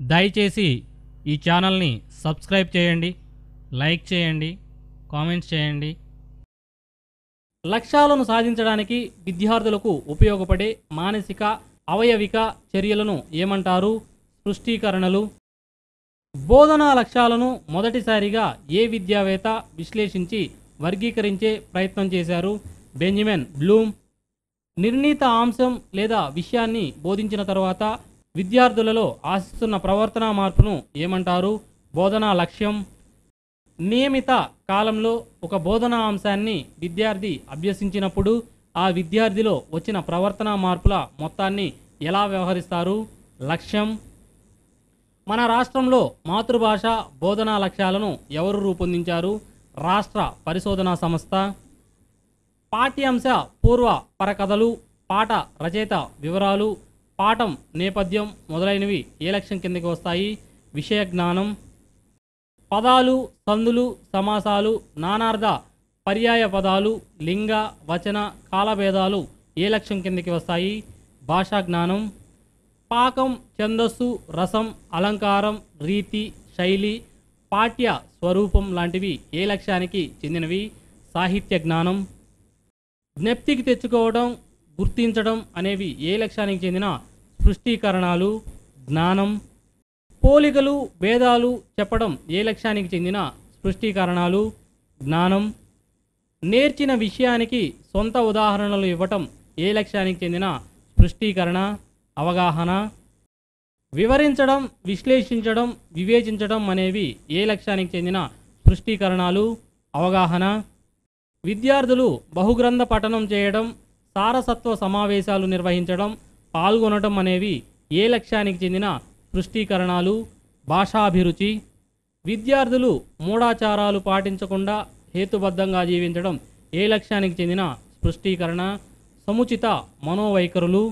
దయచేసి ఈ ఛానల్ని సబ్స్క్రైబ్ చేయండి లైక్ చేయండి కామెంట్స్ చేయండి. లక్ష్యాలను సాధించడానికి విద్యార్థులకు ఉపయోగపడే మానసిక అవయవిక చర్యలను ఏమంటారు? సృష్టీకరణలు బోధనా లక్ష్యాలను మొదటిసారిగా ఏ విద్యావేత్త విశ్లేషించి వర్గీకరించే ప్రయత్నం చేశారు? Benjamin Bloom. నిర్ణీత అంశం లేదా విషయాన్ని బోధించిన తర్వాత విద్యార్థులలో ఆశిస్తున్న ప్రవర్తనా మార్పును ఏమంటారు? బోధనా లక్ష్యం? నియమిత కాలంలో ఒక బోధనా అంశాన్ని విద్యార్థి అభ్యసించినప్పుడు ఆ విద్యార్థిలో వచ్చిన ప్రవర్తనా మార్పుల మొత్తాన్ని ఎలా వ్యవహరిస్తారు? లక్ష్యం? మన రాష్ట్రంలో మాతృభాష బోధనా లక్ష్యాలను ఎవరు రూపొందించారు? రాష్ట్ర పరిశోధనా సంస్థ? పాఠ్యాంశ పూర్వ పరకథలు పాట రచయిత వివరాలు పాఠం నేపథ్యం మొదలైనవి ఏ లక్ష్యం కిందకి వస్తాయి? విషయ జ్ఞానం. పదాలు సందులు సమాసాలు నానార్థ పర్యాయ పదాలు లింగ వచన కాలభేదాలు ఏ లక్ష్యం కిందకి వస్తాయి? భాషా జ్ఞానం. పాకం ఛందస్సు రసం అలంకారం రీతి శైలి పాఠ్య స్వరూపం లాంటివి ఏ లక్ష్యానికి చెందినవి? సాహిత్య జ్ఞానం. జ్ఞప్తికి తెచ్చుకోవడం గుర్తించడం అనేవి ఏ లక్ష్యానికి చెందిన సృష్టీకరణాలు జ్ఞానం పోలికలు భేదాలు చెప్పడం ఏ లక్ష్యానికి చెందిన సృష్టీకరణాలు జ్ఞానం నేర్చిన విషయానికి సొంత ఉదాహరణలు ఇవ్వటం ఏ లక్ష్యానికి చెందిన సృష్టీకరణ అవగాహన వివరించడం విశ్లేషించడం వివేచించడం అనేవి ఏ లక్ష్యానికి చెందిన సృష్టీకరణాలు అవగాహన. విద్యార్థులు బహుగ్రంథ పఠనం చేయడం సారసత్వ సమావేశాలు నిర్వహించడం పాల్గొనడం అనేవి ఏ లక్ష్యానికి చెందిన సృష్టీకరణాలు భాషాభిరుచి విద్యార్థులు మూఢాచారాలు పాటించకుండా హేతుబద్ధంగా జీవించడం ఏ లక్ష్యానికి చెందిన సృష్టీకరణ సముచిత మనోవైఖరులు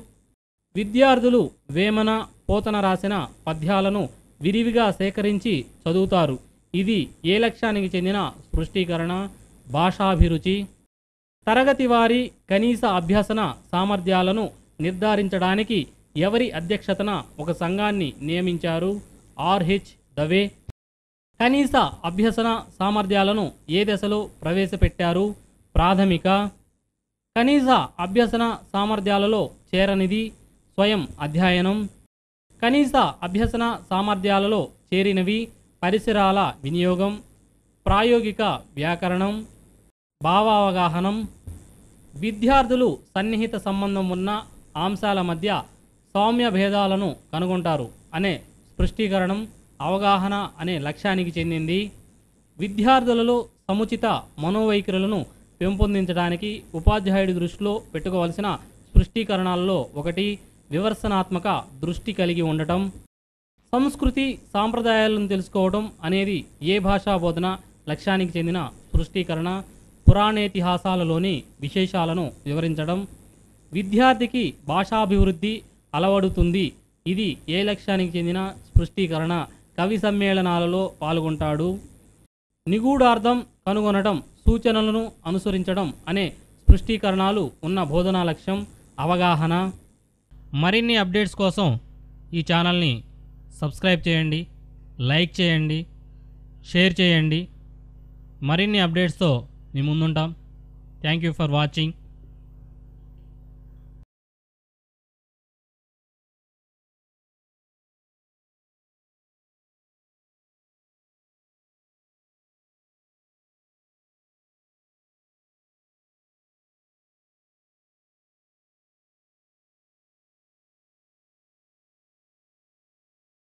విద్యార్థులు వేమన పోతన రాసిన పద్యాలను విరివిగా సేకరించి చదువుతారు. ఇది ఏ లక్ష్యానికి చెందిన సృష్టీకరణ భాషాభిరుచి తరగతి వారి కనీస అభ్యసన సామర్థ్యాలను నిర్ధారించడానికి ఎవరి అధ్యక్షతన ఒక సంఘాన్ని నియమించారు? R H Dave. కనీస అభ్యసన సామర్థ్యాలను ఏ దశలో ప్రవేశపెట్టారు? ప్రాథమిక. కనీస అభ్యసన సామర్థ్యాలలో చేరనిది స్వయం అధ్యయనం. కనీస అభ్యసన సామర్థ్యాలలో చేరినవి పరిసరాల వినియోగం. ప్రాయోగిక వ్యాకరణం. భావావగాహనం విద్యార్థులు సన్నిహిత సంబంధం ఉన్న అంశాల మధ్య సౌమ్య భేదాలను కనుగొంటారు అనే స్పృష్టీకరణం అవగాహన అనే లక్ష్యానికి చెందింది. విద్యార్థులలో సముచిత మనోవైఖరులను పెంపొందించడానికి ఉపాధ్యాయుడి దృష్టిలో పెట్టుకోవలసిన స్పృష్టీకరణాలలో ఒకటి వివర్సనాత్మక దృష్టి కలిగి ఉండటం సంస్కృతి సాంప్రదాయాలను తెలుసుకోవడం అనేది ఏ భాషా బోధన లక్ష్యానికి చెందిన స్పృష్టీకరణ. పురాణేతిహాసాలలోని విశేషాలను వివరించడం విద్యార్థికి భాషాభివృద్ధి అలవడుతుంది. ఇది ఏ లక్ష్యానికి చెందిన స్పృష్టీకరణ? కవి సమ్మేళనాలలో పాల్గొంటాడు. నిగూఢార్థం కనుగొనడం సూచనలను అనుసరించడం అనే స్పృష్టీకరణాలు ఉన్న బోధనా లక్ష్యం అవగాహన. మరిన్ని అప్డేట్స్ కోసం ఈ ఛానల్ని సబ్స్క్రైబ్ చేయండి లైక్ చేయండి షేర్ చేయండి. మరిన్ని అప్డేట్స్తో మీ ముందుంటాం. Thank you for watching